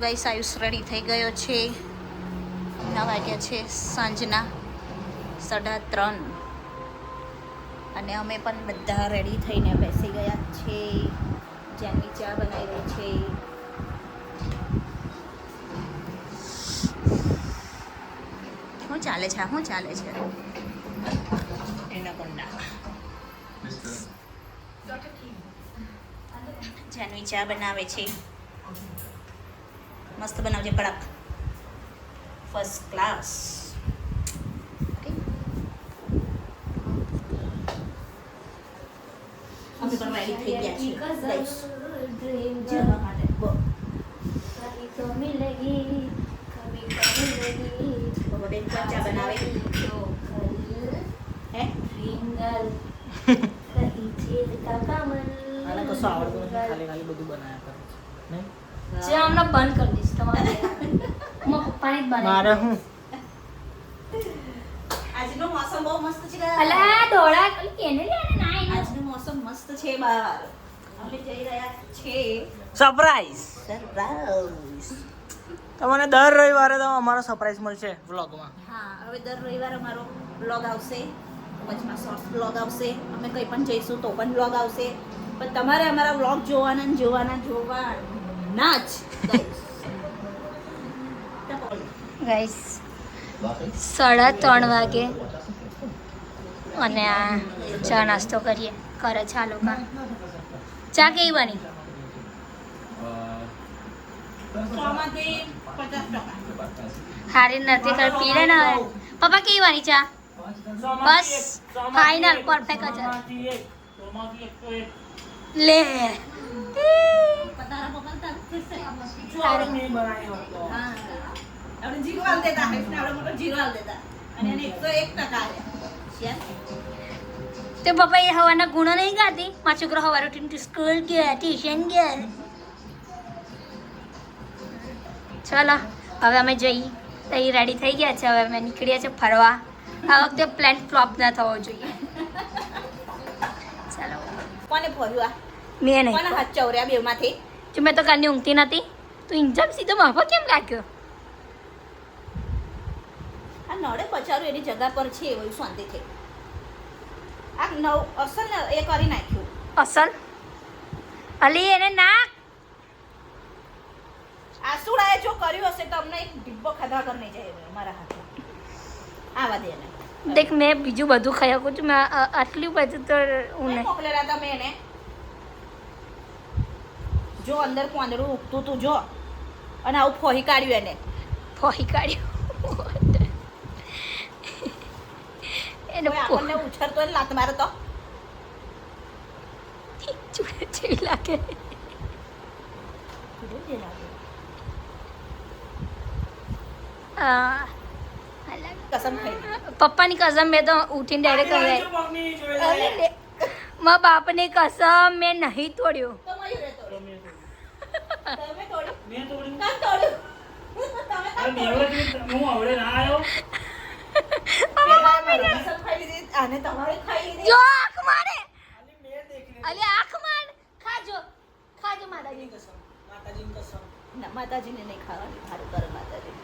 Guys Ayush ready થઈ ગયો છે. નવ વાગ્યા છે સાંજના સાડા ત્રણ. અને અમે પણ બધા રેડી થઈને બેસી ગયા છે. જેની ચા બનાવી છે. શું ચાલે છે? શું ચાલે છે? એનાકોન્ડા જાનવી ચા બનાવે છે. મસ્ત બનાવજે કડક. ફર્સ્ટ ક્લાસ અમે પણ રેડી થઈ ગયા છીએ. Guys, જમવા માટે. બો. બાબા બેન ચા બનાવે. હે? આને કશું આવડતું નથી ખાલી ખાલી બધું બનાવ્યા કરે છે. નહીં? જે હમણાં બંધ કરી મારા હું? આજનો મોસમ બહુ મસ્ત છે અલા ના? આજનો મોસમ મસ્ત છે બહાર અમે જઈ રહ્યા છે. સરપ્રાઈઝ સરપ્રાઈઝ તમને દર રવિવારે તો અમારો સરપ્રાઈઝ મળશે વ્લોગમાં હા હવે દર રવિવારે અમારો વ્લોગ આવશે. વચમાં શોર્ટ્સ વ્લોગ આવશે. અમે કંઈ પણ જઈશું તો પણ વ્લોગ આવશે. પણ તમારે અમારા વ્લોગ જોવાના જોવાના જોવાના જોવાના જ ગાઈસ સાડા ત્રણ વાગે. અને આ ચા નાસ્તો કરીએ કરે છે આ લોકો. ચા કેવી બની? હારી નથી કર પી ના હવે પપ્પા કેવી બની ચા? બસ ફાઇનલ પરફેક્ટ જ. હતી. લે આપણે જીરો હાલ દેતા હૈફને આપણે મોટો જીરો હાલ દેતા. અને એને એકસો એક ટકા આવ્યા તે પપ્પા એ હવાના ગુણો નહીં ગાતી? મારો છોકરો હવારે ઉઠીને સ્કૂલ ગયા ટ્યુશન ગયા. ચાલો હવે અમે જઈ તઈ રેડી થઈ ગયા છે હવે અમે નીકળ્યા છે ફરવા. આ વખતે પ્લાન ફ્લોપ ના થવો જોઈએ. ચાલો. કોને ફર્યું આ? મેં કોને નહીં હાથ ચૌર્યા બેમાંથી? જો મેં તો કાલની ઊંઘતી નથી તું ઇન્જમ સીધો માફો કેમ રાખ્યો? નડે બચારું એની જગા પર છે એવું શાંતિથી. આ નવ અસલ એ કરી નાખ્યું. અસલ? અલી એને ના આ જો કર્યું હશે તો અમને એક ડિબ્બો ખાધા કર નહીં જાય મારા હાથમાં આવા દે એને. દેખ મેં બીજું બધું ખાઈ શકું છું. મેં આટલું બધું તો હું નહીં નહીં. મોકલેલા તમે એને. જો અંદર પાંદડું ઉગતું તું જો. અને આવું ફોહી કાઢ્યું એને. ફોહી કાઢ્યું. એને આપણને ઉછળતો હોય ને લાત મારે તો. ચૂડે જેવી લાગે. આ, અલગ. કસમ પપ્પાની કસમ મેં તો ઉઠીને ડાયરેક્ટ કહે મા બાપની કસમ મેં નહીં તોડ્યો. તોડ્યું. તમે તોડ્યું? મેં તોડ્યું. કાં તોડ્યું? તમે કાં તોડ્યું? હું આવડે ના આવ્યો પહેલા મારી કસમ ખાઈ લીધી આને તમારે ખાઈ લીધી. જો આંખ મારે. ખાલી મેં દેખી લીધું. અલે આંખ માર. ખાજો. ખાજો માતાજી. કસમ. માતાજીની કસમ. ના માતાજીને નહીં ખાવાની. મારું કરે માતાજી.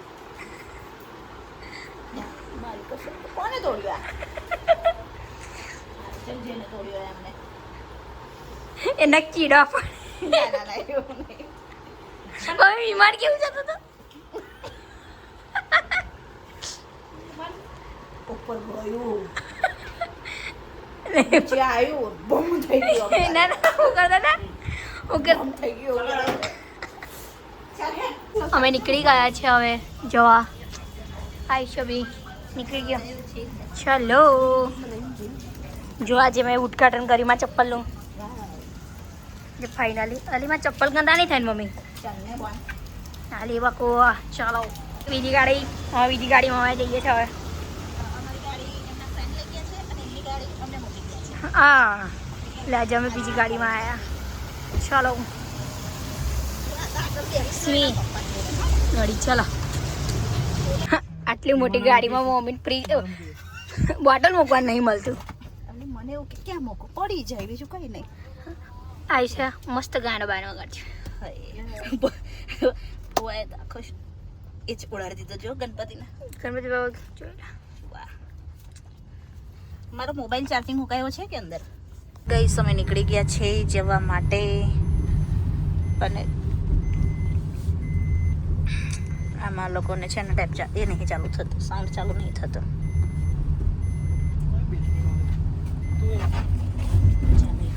મારી કસમ કોને તોડ્યું આ? જેને તોડ્યો એમને. એના કીડા પણ ના ના ના એવું નહીં. હવે બીમાર કેવું જતો હતો? ઉપર ગયું. નીચે આવ્યું બમ થઈ ગયો ના ના હું કરતા ના? હું કર? થઈ ગયો અમે નીકળી ગયા છે હવે જવા. હાય બી નીકળી ગયો. ચલો. જો આજે મેં ઉદઘાટન કર્યું માં ચપ્પલનું જે ફાઇનલી અલીમાં ચપ્પલ ગંદા નહીં થાય મમ્મી? અલી બોલ. બાકો ચાલો. બીજી ગાડી હા બીજી ગાડીમાં અમે જઈએ છીએ હવે અમારી ગાડી એમના ફ્રેન્ડ લઈ ગયા છે અને એમની ગાડી અમને મોકલી ગયા છે હા એટલે આજે અમે બીજી ગાડીમાં આવ્યા ચાલો. સ્મી ગાડી ચાલો. આટલી મોટી ગાડીમાં મમ્મી ફ્રી બોટલ મૂકવા નહીં મળતું. મને એવું કે ક્યાં મોકો? પડી જાય બીજું કઈ નહીં. આયુષા મસ્ત ગાણો. હોય. તો આખો એ જ ઉડાડી દીધો જો ગણપતિના. ગણપતિ બાબા જોયેલા મારો મોબાઈલ ચાર્જિંગ મુકાયો છે કે અંદર? ગઈ સમય નીકળી ગયા છે જવા માટે. અને આમાં લોકોને છે ને ટેપ એ નહીં ચાલુ થતું સાઉન્ડ ચાલુ નહીં થતો.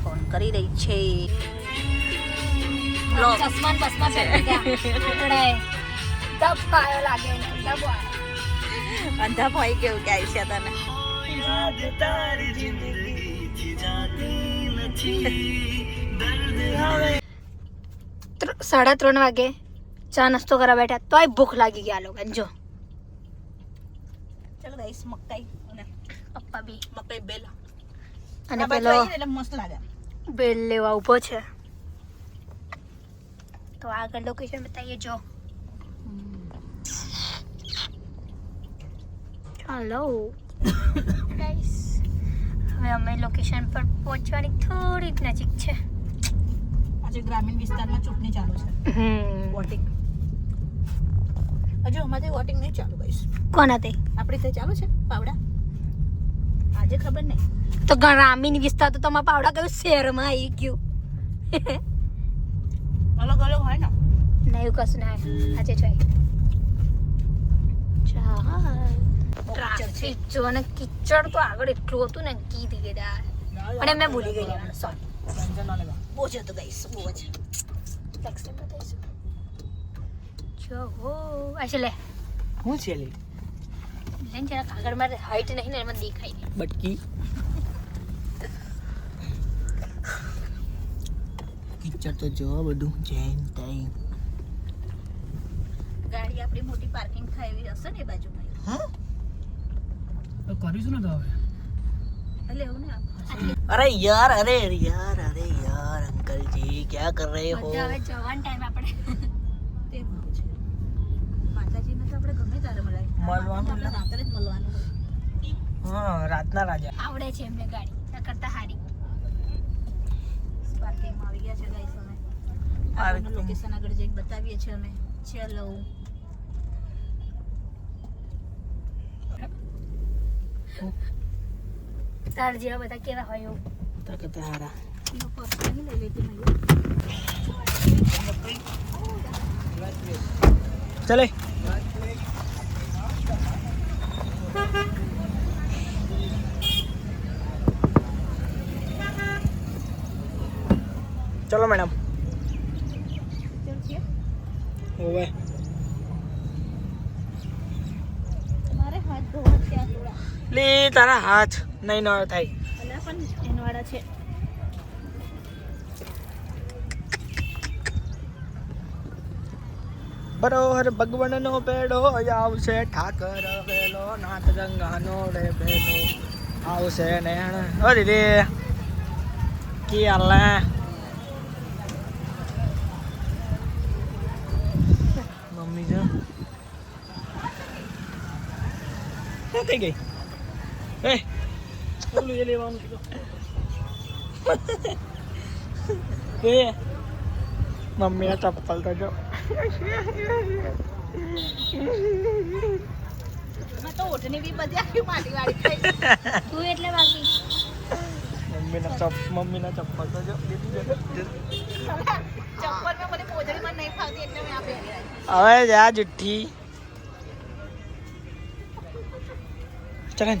ફોન કરી રહી છે. ચશ્મા બસમાં લાગે. અંધા ભાઈ કેવું કે છે તને? ત્ર- સાડા ત્રણ વાગે ચા નાસ્તો કરવા બેઠા તોય ભૂખ લાગી ગયા લોકો જો ચાલો ગાઈસ મકાઈ અને પપ્પા બી મકાઈ બેલ અને પેલો એટલે મસ્ત લાગે બેલ લેવા ઊભો છે તો આગળ લોકેશન બતાવીએ જો. ચાલો ગાઈસ હવે અમે લોકેશન પર પહોંચવાની થોડીક નજીક છે. આજે ગ્રામીણ વિસ્તારમાં ચૂંટણી ચાલુ છે. વોટિંગ. હજુ અમારે વોટિંગ નહીં ચાલુ ગાઈસ કોના તે આપણી તે ચાલુ છે? પાવડા? આજે ખબર નહીં. તો ગ્રામીણ વિસ્તાર તો તમારા પાવડા કયું શહેરમાં આવી ગયું? અલગ અલગ હોય ને. નહીં કશું ના આજે જોઈ ચાલ. અને કિચડ તો આગળ એટલું હતું ને કીધી પણ મેં ભૂલી ગઈ લેવાનું સોરી બહુ હતું ગાઈસ બહુ નેક્સ્ટ ટાઈમ બતાવીશું જો હો આશે લે. હું છે લે? લેન જરા કાગળ મારે હાઈટ નહીં ને એમાં દેખાય નહીં. બટકી. કિચડ તો જો બધું જેન તઈ ગાડી આપણી મોટી પાર્કિંગ થાય એવી હશે ને બાજુમાં. હા? કરીશું ને તો હવે? અરે યાર અરે યાર અરે યાર અંકલજી ક્યાં કર રહે હો? હવે જવાન ટાઈમ આપણે. માતાજીને તો આપણે ગમે ત્યારે મળવાનું રાત્રે જ મળવાનું હા રાતના રાજા. આવડે છે એમને ગાડી. કરતા હારી પાર્કિંગમાં આવી ગયા છે ગાઈસ અમે. આગળનું લોકેશન આગળ જઈને બતાવીએ છીએ અમે. ચલો તાર જેવા બધા કેવા હોય એવું? તક મેં ચલે. ચલો મેડમ. ઓવે તમારે હાથ ધોવા ત્યાં થોડા. લે તારા હાથ નહીં ન થાય. છે. બરોબર ભગવાનનો પેડો આવશે ઠાકર વેલો નાથ ગંગાનો રે બેલો આવશે નેણ. ઓ દીદી કી હાલે? મમ્મી જો. થઈ ગઈ? ઓલું એ લેવાનું એ મમ્મીના ચપ્પલ તો જો મેં તો ઓઢણી બી બધી આખી માટી વાળી થઈ તું એટલે બાકી મમ્મીના ચપ મમ્મીના ચપ્પલ તો જો ચપ્પલ મેં મને પોજડીમાં નહીં ફાવતી એટલે મેં આ પહેરી આવી. હવે જા જુઠ્ઠી ચકન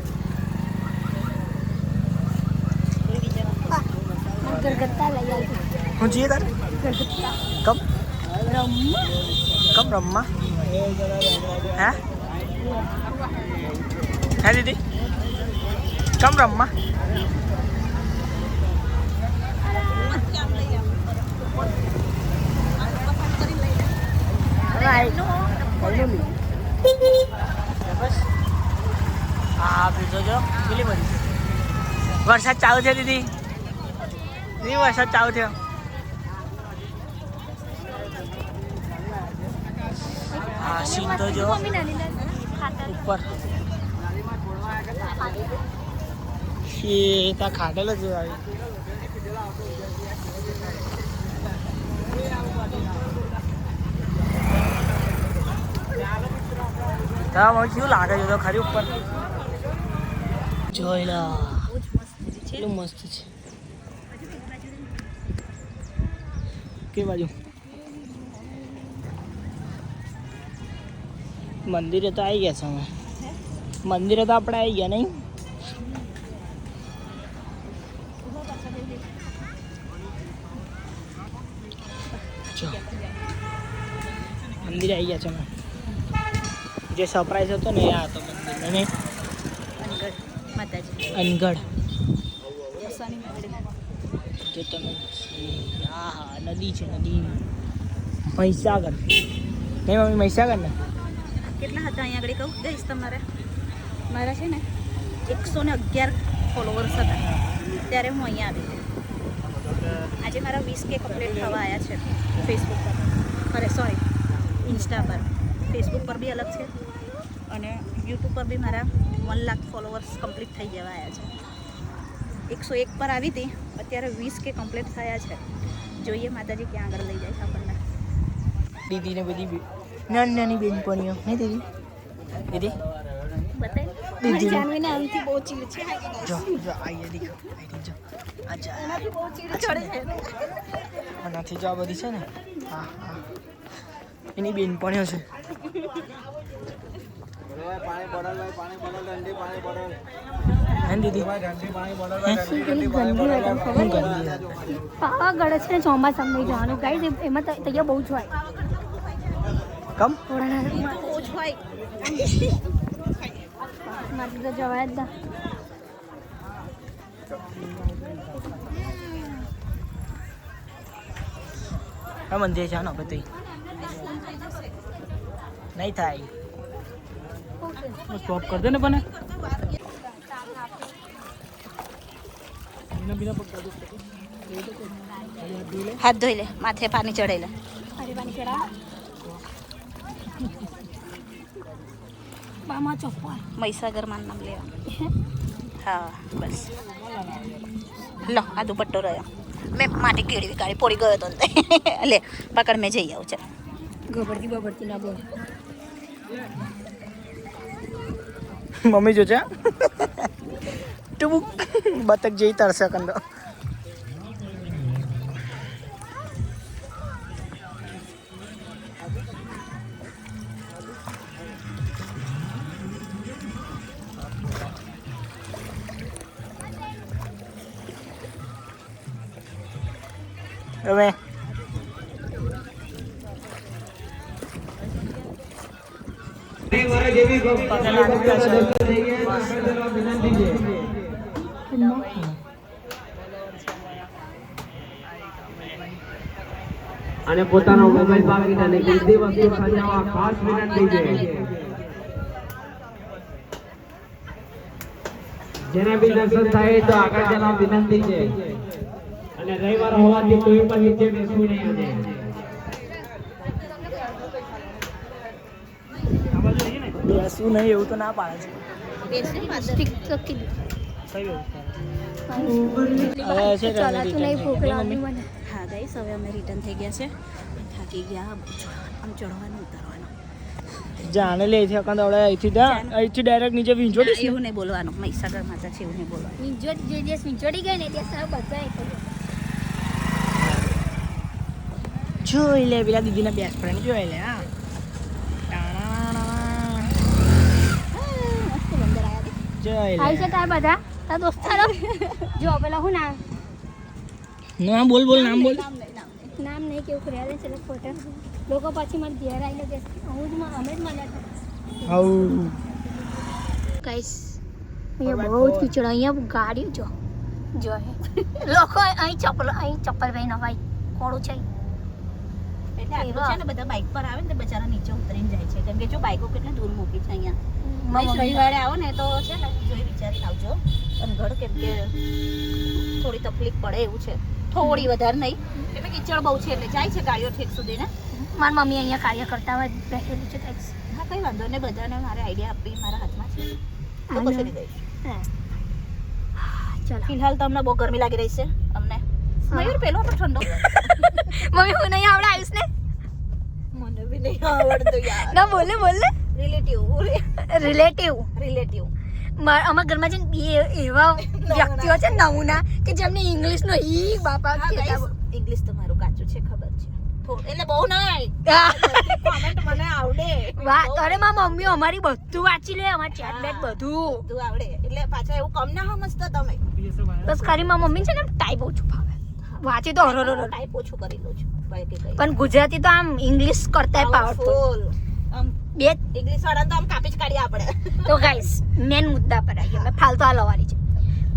गलगत्ता ले आई कौन चाहिए था गलगत्ता कब रम्मा कब रम्मा है है दीदी कब रम्मा વરસાદ ચાલુ છે દીદી ક્યાં પેલી બધી વરસાદ છે હા સીન તો જો, ઉપર. એ ત્યાં ખાટેલો જ આવી તા મને કેવું લાગે છે? તો ખરી ઉપર. લો. કેટલું મસ્ત છે. કે બાજુ મંદિરે તો આવી ગયા છે અમે મંદિરે તો આપણે આવી ગયા નહીં મંદિરે આવી ગયા છે અમે જે સરપ્રાઈઝ હતો ને એ આ હતો મંદિર અને અનગઢ જો તમે હા હા, નદી છે, નદી. મહીસાગર. નહીં, મમ્મી, મહીસાગર ને? કેટલા હતા અહીંયા આગળ? કહું દઈશ તમારે. મારા છે ને એકસો ને અગિયાર ફોલોવર્સ હતા. ત્યારે હું અહીંયા આવી આજે મારા વીસ કે કમ્પ્લીટ થવા આવ્યા છે ફેસબુક પર. અરે સોરી ઇન્સ્ટા પર. ફેસબુક પર બી અલગ છે. અને યુટ્યુબ પર બી મારા વન લાખ ફોલોવર્સ કમ્પ્લીટ થઈ જવા આવ્યા છે. એકસો એક પર આવી હતી. અત્યારે વીસ કે કમ્પ્લીટ થયા છે. જોઈએ માતાજી ક્યાં આગળ લઈ જાય છે આપણને. દીદીને બધી નાની નાની બેનપણીઓ હે દીદી? દીદી? દીદી જાનવીને આમથી બહુ ચીડ છે. જો જો આઈએ દીખો આઈ જો. અચ્છા એનાથી બહુ ચીડ ચડે છે. આનાથી જો આ બધી છે ને હા હા. એની બેનપણીઓ છે. પાણી દીદી પાણી ગંદી હોય તમને હું પાવાગઢ છે ને ચોમાસામાં નહીં જવાનું. ગાઈઝ એમાં તો તૈયાર બહુ જ હોય. કમ? બહુ જ હોય મારે તો જવાય જ આ મંદિર છે ને બધું. નહીં થાય. સ્ટોપ કરી દે ને પણ હાથ ધોઈ લે માથે પાણી ચડાઈ લે. અરે પાણી ચડા. મામા ચોપ્પા મહીસાગરમાં નામ લેવા. હા? બસ. લો આ દુપટ્ટો રહ્યો. મેં માટે કેળવી કાઢી પોડી ગયો તો ને. લે પકડ મેં જઈ આવું ચાલ. ગબડતી બબડતી ના બોલ. મમ્મી જો છે. Aduh, batak jaitar saya kan Terima kasih. અને પોતાનો મોબાઈલ પાકીને અને બધી વસ્તુ સજાવવા ખાસ વિનંતી છે જેને બી દર્શન થાય તો આગળ જવા વિનંતી છે. અને રવિવાર હોવાથી કોઈ પણ નીચે બેસવું નહીં આજે બેસવું નહીં એવું તો ના પાડે છે. સ્ટીક તો કીધું કઈ વ્યવસ્થા હવે છે ચલાતું નહીં ભૂખ લાગી મને. હા ગઈશ હવે અમે રિટર્ન થઈ ગયા છે. થાકી ગયા આમ ચડવાનું ઉતારવાનું. જાણે લે છે કંદ હવે અહીંથી જા. અહીંથી ડાયરેક્ટ નીચે વિંજોડી છે? એવું નહીં બોલવાનું. મહીસાગર માતા છે એવું નહીં બોલવાનું. વિંચોડી જે દિવસ વિંચોડી ગઈ ને ત્યાં સાવ બચાય બધા જોઈ લે પેલા દીદીના બેસ્ટ ફ્રેન્ડ જોઈ લે હા. જોઈ લે બંદર આવી છે તાર બધા? તાર દોસ્તારો? જો પેલા હું નામ? નામ બોલ બોલ નામ બોલ. નામ નહીં કેવું કર્યા. છે ફોટા લોકો પછી મને ઘેર આવીને કે હું જ મ- અમે જ મળ્યા આવું. ગાઈસ અહીંયા બહુ જ કીચડ અહીંયા ગાડી જો. જો હે. લોકો અહીં ચપ્પલ અહીં ચપ્પલ ભાઈ નવાય કોળું છે એટલે આટલું છે ને બધા બાઇક પર આવે ને બચારા નીચે ઉતરીને જાય છે. કેમ કે જો બાઇકો કેટલી દૂર મૂકી છે અહીંયા. રવિવારે આવો ને તો છે ને જોઈ વિચારીને આવજો. અનગઢ કેમ કે થોડી તકલીફ પડે એવું છે. થોડી વધારે નહીં. એટલે કીચડ બહુ છે એટલે જાય છે ગાડીઓ ઠેક સુધી ને મારી મમ્મી અહીંયા કાર્ય કરતા હોય બેઠેલી છે ટેક્સ. હા કઈ વાંધો નહીં બધાને મારે આઈડિયા આપી મારા હાથમાં છે. તો કશું દઈશ ફિલહાલ તો અમને બહુ ગરમી લાગી રહી છે અમને. મયુર પેલો આપણો ઠંડો. મમ્મી હું નહીં આવડે આવીશ ને મને બી નહીં આવડતું યાર. ના બોલે બોલે રિલેટિવ રિલેટિવ રિલેટિવ અમારા ઘરમાં છે ને બે એવા વ્યક્તિઓ છે નમૂના કે જેમને ઇંગ્લિશ નો ઈ બાપા ઇંગ્લિશ તો મારું કાચું છે ખબર છે. એટલે બહુ કોમેન્ટ મને આવડે. વાત અરે મારી મમ્મી અમારી બધું વાંચી લે અમારી ચેટ બેટ બધું. બધું આવડે. એટલે પાછા એવું કમ ના સમજતા તમે. બસ ખાલી મારી મમ્મી છે ને ટાઈપ ઓછું ફાવે. વાંચી તો હરો ટાઈપ ઓછું કરી લઉં છું. પણ ગુજરાતી તો આમ ઇંગ્લિશ કરતા પાવરફુલ બે ઇંગ્લિશ વાળા તો આમ કાપી જ કાઢીએ આપણે. તો ગાઈસ મેન મુદ્દા પર આવીએ. અમે ફાલતુ આ લવાની છે.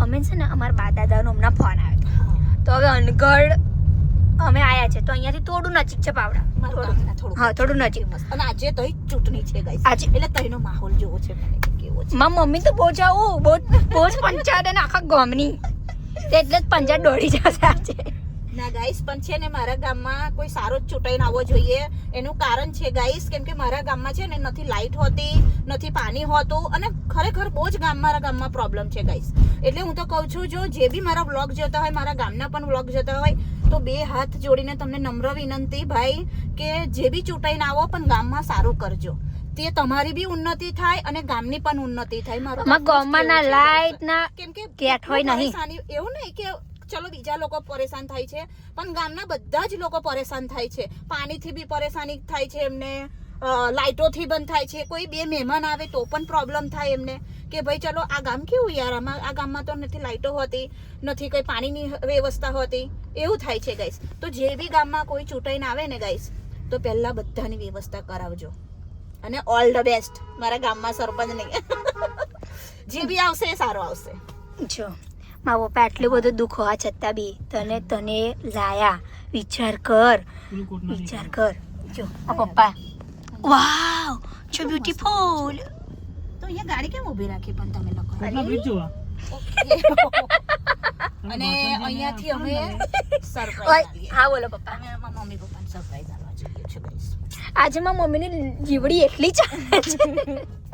અમે છે ને અમારા બા દાદાનો હમણાં ફોન આવ્યો તો હવે અનગઢ અમે આયા છે. તો અહીંયાથી થોડું નજીક છે પાવડા. હા થોડું નજીક. અને આજે તો ચૂંટણી છે ગાઈસ આજે. એટલે તઈનો માહોલ જોવો છે મને કે કેવો છે. મારી મમ્મી તો બહુ જાવ બહુ બહુ જ પંચાયત અને આખા ગામની. એટલે જ પંચાયત દોડી જશે આજે. ના ગાઈસ પણ છે ને મારા ગામમાં કોઈ સારો જ ચૂંટાઈને આવવો જોઈએ. એનું કારણ છે ગાઈસ કેમ કે મારા ગામમાં છે ને નથી લાઇટ હોતી નથી પાણી હોતું અને ખરેખર બહુ જ ગામ મારા ગામમાં પ્રોબ્લેમ છે ગાઈસ એટલે હું તો કહું છું જો જે બી મારા વ્લોગ જોતા હોય મારા ગામના પણ વ્લોગ જોતા હોય તો બે હાથ જોડીને તમને નમ્ર વિનંતી ભાઈ કે જે બી ચૂંટાઈને આવો પણ ગામમાં સારું કરજો. તે તમારી બી ઉન્નતિ થાય અને ગામની પણ ઉન્નતિ થાય. મારા ગામમાં ના લાઈટ ના કેમ કે કેટ હોય નહીં. એવું નહીં કે ચલો બીજા લોકો પરેશાન થાય છે. પણ ગામના બધા જ લોકો પરેશાન થાય છે. પાણીથી બી પરેશાની થાય છે એમને. લાઇટોથી બંધ થાય છે. કોઈ બે મહેમાન આવે તો પણ પ્રોબ્લેમ થાય એમને. કે ભાઈ ચલો, આ ગામ કેવું યાર? આમાં, આ ગામમાં તો નથી લાઇટો હોતી, નથી કંઈ પાણીની વ્યવસ્થા હોતી. એવું થાય છે ગાઈસ તો જે બી ગામમાં કોઈ ચૂંટાઈને આવે ને ગાઈસ તો પહેલાં બધાની વ્યવસ્થા કરાવજો. અને ઓલ ધ બેસ્ટ મારા ગામમાં સરપંચ નહીં. જે બી આવશે એ સારો આવશે. જો. મારા પપ્પા એટલું બધું દુઃખ હોવા છતાં બી તને તને લાયા. વિચાર કર. વિચાર કર. જો આ પપ્પા. વાવ જો બ્યુટીફુલ તો અહીંયા ગાડી કેમ ઊભી રાખી પણ તમે લોકો? અને અહીંયાથી અમે સરપ્રાઈઝ હા બોલો પપ્પા. અમે અમારા મમ્મી પપ્પાને સરપ્રાઈઝ આપવા જઈએ છીએ આજે મારા મમ્મીની જીવડી એટલી ચાલે છે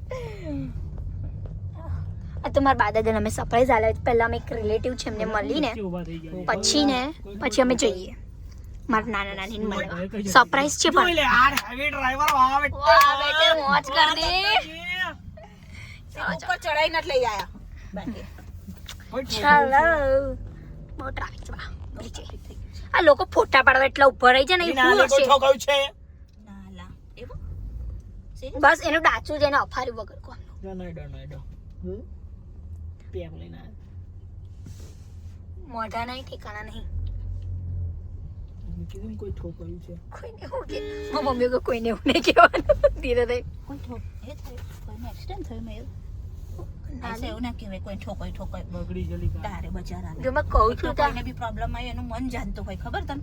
આ તો મારા દાદાને અમે સરપ્રાઈઝ આલે. પહેલા અમે એક રિલેટિવ છે એમને મળીને પછી ને પછી અમે જઈએ. મારા નાના નાની મળવા. સરપ્રાઈઝ છે પણ. મોજ કર દે ઉપર ચડાઈને જ લઈ આયા. બહુ ટ્રાફિક છે. આ લોકો ફોટા પાડવા એટલા ઉપર રહી છે ને એ બસ એનું ડાચું છે એને અફારી વગર કોણ મોઢા નહીં ઠેકાણા નહીં. કોઈને એવું કે મારી મમ્મી કે કોઈને એવું નહીં કહેવાનું. ધીરે રહી કોઈ ઠોક એ થયું. કોઈને એક્સિડન્ટ થયું મેં એવું. એવું ના કહેવાય કોઈ ઠોકાય ઠોકાય. તારે બચારા જો મેં કહું છું કોઈને બી પ્રોબ્લેમ આવે એનું મન જાણતું હોય ખબર તને?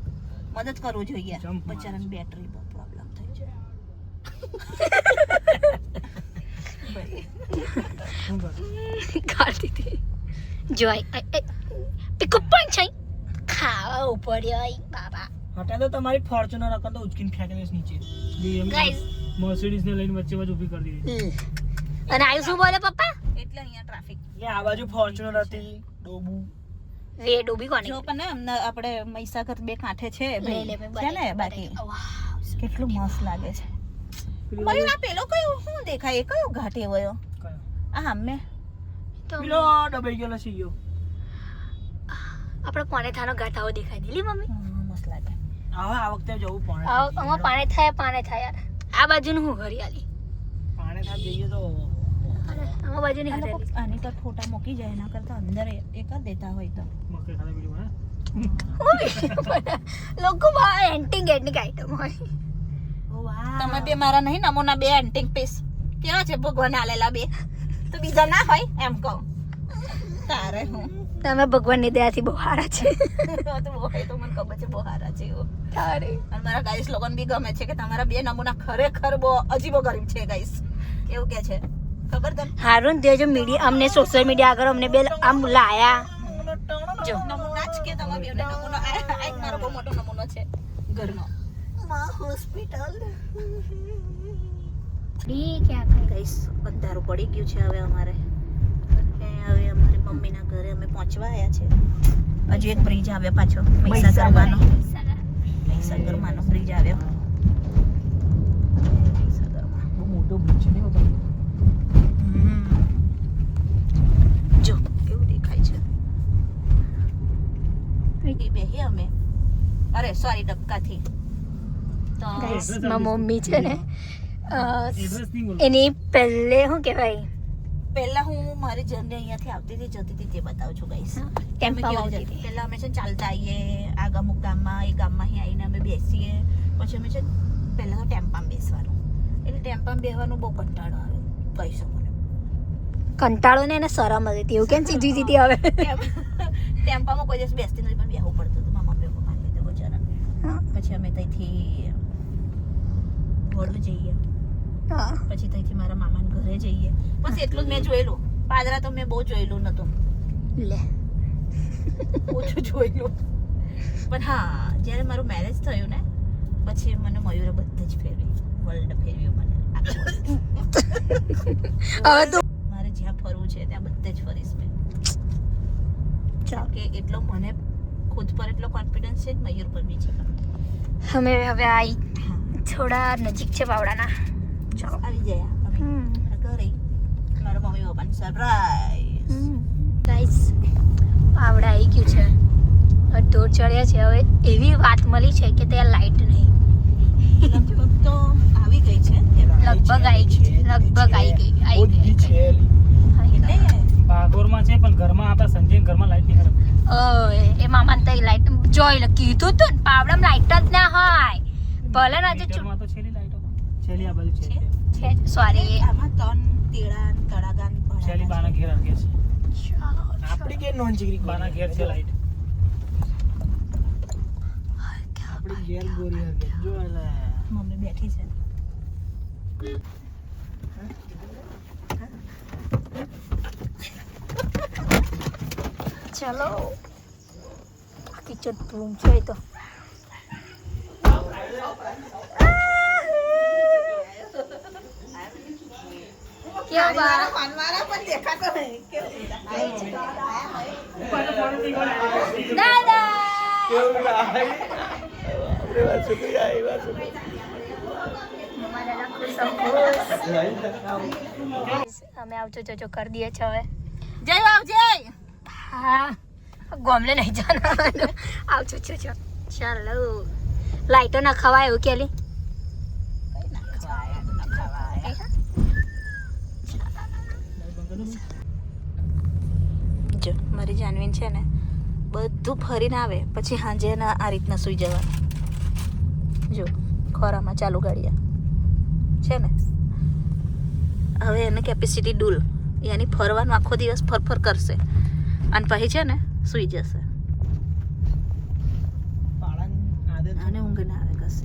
મદદ કરવું જોઈએ. બચારાની બેટરી બહુ પ્રોબ્લેમ થઈ છે કાઢી દીધી જોઈ પીકો પણ છે ખાવા ઉપર બાબા હટા તો તમારી ફોર્ચ્યુનર અકલ તો ઉચકીને ફેંકી દઈશ નીચે ગાઈસ મર્સિડીઝ ને લઈને વચ્ચે વચ્ચે ઊભી કરી દીધી અને આયુ શું બોલે પપ્પા એટલે અહીંયા ટ્રાફિક એ આ બાજુ ફોર્ચ્યુનર હતી ડોબુ વે ડોબી કોને જો પણ ને અમને આપણે મહીસાગર બે કાંઠે છે લે, ભાઈ. લે, મેં છે ને બાકી. કેટલું મસ્ત લાગે છે. મયુર આ પેલો કયો? શું દેખાય? એ કયો ઘાટે? કયો? આ તો પેલો દબાઈ ગયેલો છે ગયો આપણે પાણે થાનો ગાંઠાઓ દેખાય દિલી મમ્મી. હમ, મસ્ત લાગે. હવે આ વખતે જવું પડે આમાં પાણે થાય પાણે થાય યાર આ બાજુનું હું હરિયાળી પાણે થાય જઈએ તો અરે આમાં બાજુની હરિયાળી આની તો ફોટા મૂકી જાય એના કરતા અંદર એ જ કરી દેતા હોય તો. મકે ખાલી વીડિયો બને લોકો બા એન્ટિંગ એન્ટિંગ આઈટમ હોય. તમે બે મારા નહીં નમૂના બે એન્ટિંગ પીસ કેવા છે ભગવાન આલેલા બે? તો બીજા ના હોય એમ કહું. તારે હું? તમે ભગવાનની દયાથી બહુ સારા છે. તો બહુ તો મને ખબર છે બહુ સારા છે તારે. અને મારા ગાઈસ લોકોને બી ગમે છે કે તમારા બે નમૂના ખરેખર બહુ અજીબો ગરીબ છે ગાઈસ. એવું કે છે? ખબર તને? હારું ને તે જો મીડિયા અમને સોશિયલ મીડિયા આગળ અમને બે આમ લાયા. જો નમૂના જ કે તમે બે નમૂનો આ આ એક મારો બહુ મોટો નમૂનો છે ઘરનો. માં હોસ્પિટલ ગઈસ અંધારું પડી ગયું છે હવે અમારે. અને હવે અમારી મમ્મીના ઘરે અમે પહોંચવા આવ્યા છે. હજુ એક બ્રિજ આવ્યો પાછો મહીસાગરમાંનો મહીસાગરમાંનો બ્રિજ આવ્યો. મોટો બ્રિજ છે. જો કેવું દેખાય છે. બેહી અમે. અરે સોરી ડબકાથી. ગાઈસ મારી મમ્મી છે ને એની પહેલે શું કહેવાય? પહેલા હું મારી જર્ની અહીંયાથી આવતી હતી જતી હતી તે બતાવું છું ગાઈસ ટેમ્પો આવતી હતી? પહેલા અમે છે ચાલતા આવીએ આ અમુક ગામમાં એ ગામમાં અહીં આવીને અમે બેસીએ. પછી અમે છે પહેલાં તો ટેમ્પામાં બેસવાનું. એટલે ટેમ્પામાં બેસવાનું બહુ કંટાળો આવે કહી શકો ને. કંટાળો ને એને શરમ હતી એવું કેમ સીધી સીધી આવે? ટેમ્પામાં કોઈ દિવસ બેસતી નથી પણ બેહવું પડતું હતું મામા પપ્પા મારી લીધે બચારા હા. પછી અમે ત્યાંથી વડુ જઈએ. પછી ત્યાંથી મારા મામાના ઘરે જઈએ. બસ એટલું જ મેં જોયેલું. પાદરા તો મેં બહુ જોયેલું નતું લે. ઓછું જોયેલું. પણ હા જ્યારે મારું મેરેજ થયું ને પછી મને મયુરે બધે જ ફેરવી. વર્લ્ડ ફેરવ્યું મને. હવે તો મારે જ્યાં ફરવું છે ત્યાં બધે જ ફરીશ મેં. કે એટલો મને ખુદ પર એટલો કોન્ફિડન્સ છે મયુર પર બી છે અમે હવે આવી હા થોડા નજીક છે વાવડાના. ચાલો. આવી ગયા હમ. ઘરે. મારા મમ્મી પપ્પાને સરપ્રાઈઝ ગાઈસ પાવડા આવી ગયું છે. અડધો ચડ્યા છે. હવે એવી વાત મળી છે કે ત્યાં લાઈટ નહીં. લગભગ તો આવી ગઈ છે. લગભગ આવી ગઈ લગભગ આવી ગઈ આવી ગઈ. છે એટલે. ભાગોરમાં છે પણ ઘરમાં આપણા સંજય ઘરમાં લાઈટ નહીં એ મામાને તો લાઈટ જોઈ લે કીધું તું ને પાવડામાં લાઈટ જ ના હોય. ભલે ને આજે તો છેલ્લી લાઈટો છેલ્લી આ બાજુ છે. સોરી આમાં ત્રણ તેડા ને તળાગા ને બાના ઘેર અડકે છે. આપણી કે નોન ચીકરી બાના ઘેર છે લાઈટ આપણી ઘેર ગોરી હરગે જો એટલે મમ્મી બેઠી છે. ચલો. કિચન રૂમ છે તો. કેવું બા? મારા પણ દેખાતો નહીં દાદા અમે આવજો જોજો કરી દઈએ છે હવે. જય આવજે હા. ગોમલે નહીં જવાનું. આવજો છો ચાલો. લાઈટો ના ખવાય એવું કેલી? જો, મારી જાનવીન છે ને, બધું ફરીને આવે, પછી સાંજે આ રીતના સૂઈ જવાનું. જો, ખોરામાં ચાલુ ગાડિયા છે ને? હવે એને કેપેસિટી ડૂલ. યાની ફરવાનું આખો દિવસ ફરફર કરશે. અને પછી છે ને સૂઈ જશે. અને ઊંઘ ના આવે કશે.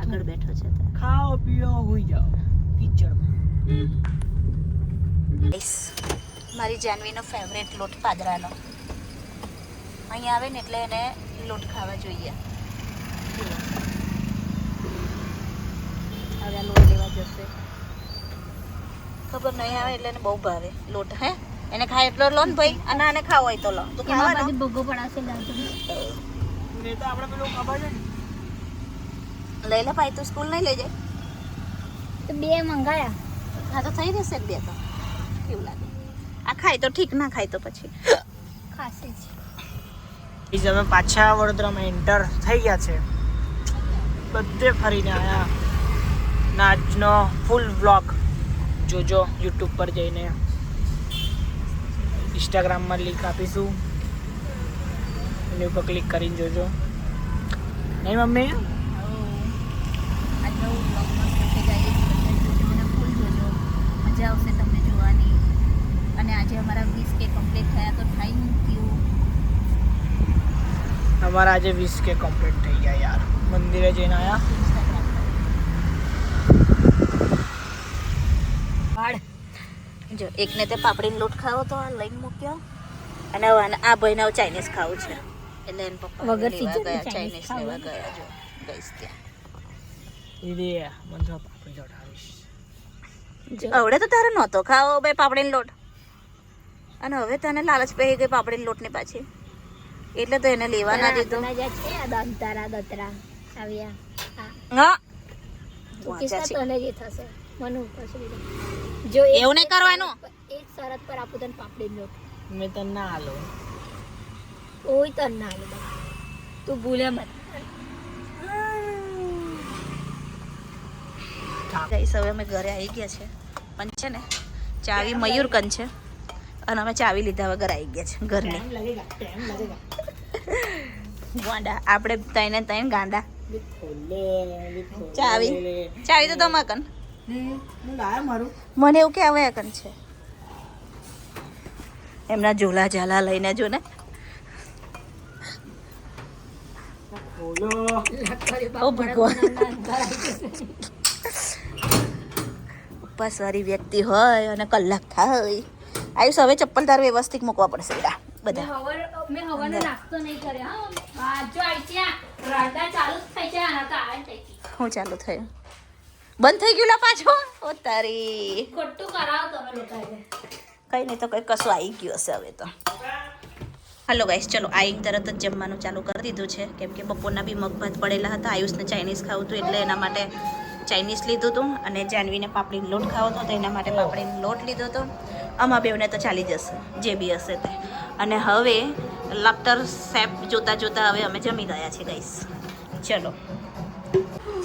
આગળ બેઠો છે. ખાઓ પીઓ હોઈ જાઓ. Guys, મારી જાનવીનો ફેવરેટ લોટ પાદરાનો. અહીં આવે ને એટલે એને લોટ ખાવા જોઈએ. હવે લોટ લેવા જશે. ખબર નહીં આવે એટલે એને બહુ ભાવે. લોટ હે? એને ખાય એટલો લો ને ભાઈ અને આને ખાવો હોય તો લો. તું ખાવાનો? ભોગો પડાશે ને તો. આપણે પેલું ખબર છે ને. લઈ લે ભાઈ તું સ્કૂલ નહીં લઈ જાય? તો બે મંગાયા. હા તો થઈ જશે બે તો. કેવું લાગે? આ ખાય તો ઠીક ના ખાય તો પછી. ખાશે જ. ઈ અમે પાછા વડોદરામાં એન્ટર થઈ ગયા છે. બધે ફરીને આવ્યા આજનો ફૂલ વ્લોગ જોજો યુટ્યુબ પર જઈને. ઇન્સ્ટાગ્રામમાં લિંક આપીશું. એની ઉપર ક્લિક કરીને જોજો. નહીં, મમ્મી. મજા આવશે તમને જોવાની અને આજે અમારા વીસ કે કમ્પ્લીટ થયા તો થેન્ક યુ અમારા આજે વીસ કે કમ્પ્લીટ થઈ ગયા યાર. મંદિરે જઈને આયા? જો એકને તે પાપડીનો લોટ ખાવો તો આ લઈને મૂક્યો. અને આ ભાઈને ચાઇનીઝ ખાવું છે. એટલે એને પપ્પા વગર ગયા ચાઇનીઝ લેવા ગયા જો ગઈશ ત્યાં. તો આવડે તો તારે નહોતો ખાવો બે પાપડીનો લોટ. અને હવે તને લાલચ પહી ગઈ પાપડીનો લોટની પાછી. એટલે તો એને લેવા ના દીધું. છે દતરા આવ્યા હા. તને જે થશે. મને ઉપર છે જો એવું નહીં કરવાનું. એક શરત પર આપું તને પાપડી લો મેં તને ના આલો. ઓય તને ના આલો તું ભૂલે મત. ગઈ હવે અમે ઘરે આવી ગયા છે. પણ છે ને ચાવી મયુરકંદ છે. અને અમે ચાવી લીધા વગર આવી ગયા છે ઘરની. ગાંડા આપણે તઈને તઈને ગાંડા. ચાવી ચાવી તો તમારે કન હું લાયા મારું મને એવું કે આવે કન છે. એમના ઝોલા ઝાલા લઈને જો ને. ખોલો. ઓ ભગવાન. ઉપવાસવાળી વ્યક્તિ હોય અને કલાક થાય. આયુષ હવે ચપ્પલ તાર વ્યવસ્થિત મૂકવા પડશે. બધા. મેં હવાનો નાસ્તો નહીં કર્યો હા ચાલુ થયું. બંધ થઈ ગયું લા પાછો ઓ તારી. ખોટું કરાવો તમે લોકો કઈ નહીં તો કઈ કશું આવી ગયું હશે હવે તો. હલો ગાઈસ ચલો આઈંગ તરત જ જમવાનું ચાલુ કરી દીધું છે. કેમ કે બપોરના બી મગભાત પડેલા હતા. આયુષને ચાઇનીઝ ખાવું હતું એટલે એના માટે ચાઇનીઝ લીધું હતું અને જાનવીને પાપડીનો લોટ ખાવો હતો તો એના માટે પાપડીનો લોટ લીધો હતો. આમાં બેવને તો ચાલી જશે જે બી હશે તે. અને હવે લાફ્ટર સેપ જોતા જોતા હવે અમે જમી ગયા છે ગાઈસ ચલો.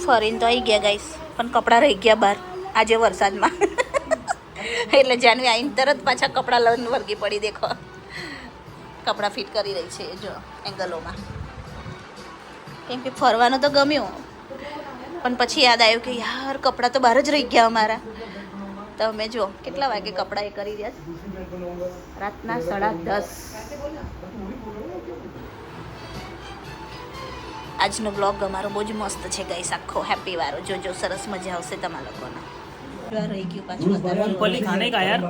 ફરીને તો આવી ગયા ગાઈસ, પણ કપડાં રહી ગયા બહાર, આજે વરસાદમાં. એટલે જાનવી આવીને તરત પાછા કપડાં લઈને વર્ગી પડી, દેખો. કપડાં ફિટ કરી રહી છે, જો, એંગલોમાં. કેમ કે ફરવાનું તો ગમ્યું, પણ પછી યાદ આવ્યું કે યાર, કપડાં તો બહાર જ રહી ગયા અમારા. તો અમે જો, કેટલા વાગે કપડાં એ કરી રહ્યા રાતના સાડા દસ. આજનો બ્લોગ અમારો બહુ જ મસ્ત છે ગઈસ આખો હેપી વાળો જોજો સરસ મજા આવશે તમારા લોકોને રહી ગયું પાછું અત્યારે मूंगफली खाने का यार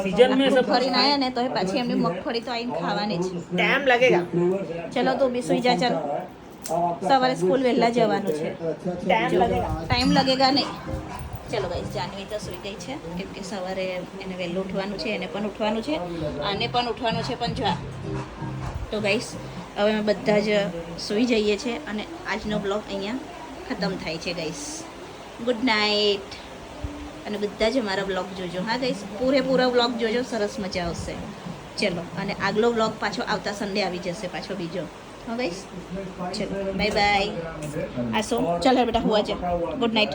सीजन में सब ફરીને આવ્યા ને તો એ પાછી એમની મગફળી તો આવીને ખાવાની જ टाइम लगेगा ચલો તો બી સુઈ જા ચાલ સવારે સ્કૂલ વહેલા જવાનું છે टाइम लगेगा ટાઈમ લગેગા નહીં ચલો ગાઈસ જાનવી તો સુઈ ગઈ છે કેમ કે સવારે એને વહેલું ઉઠવાનું છે એને પણ ઉઠવાનું છે આને પણ ઉઠવાનું છે પણ જો આ. તો ગાઈસ હવે અમે બધા જ સૂઈ જઈએ છીએ અને આજનો બ્લોગ અહીંયા ખતમ થાય છે ગઈસ ગુડ નાઇટ અને બધા જ અમારા બ્લોગ જોજો. હા ગઈસ પૂરેપૂરો બ્લોગ જોજો. સરસ મજા આવશે. ચલો, અને આગલો બ્લોગ પાછો આવતા સન્ડે આવી જશે, પાછો બીજો. હા ગઈસ ચલો બાય બાય આ સો ચાલો બેટા હોવા છે ગુડ નાઇટ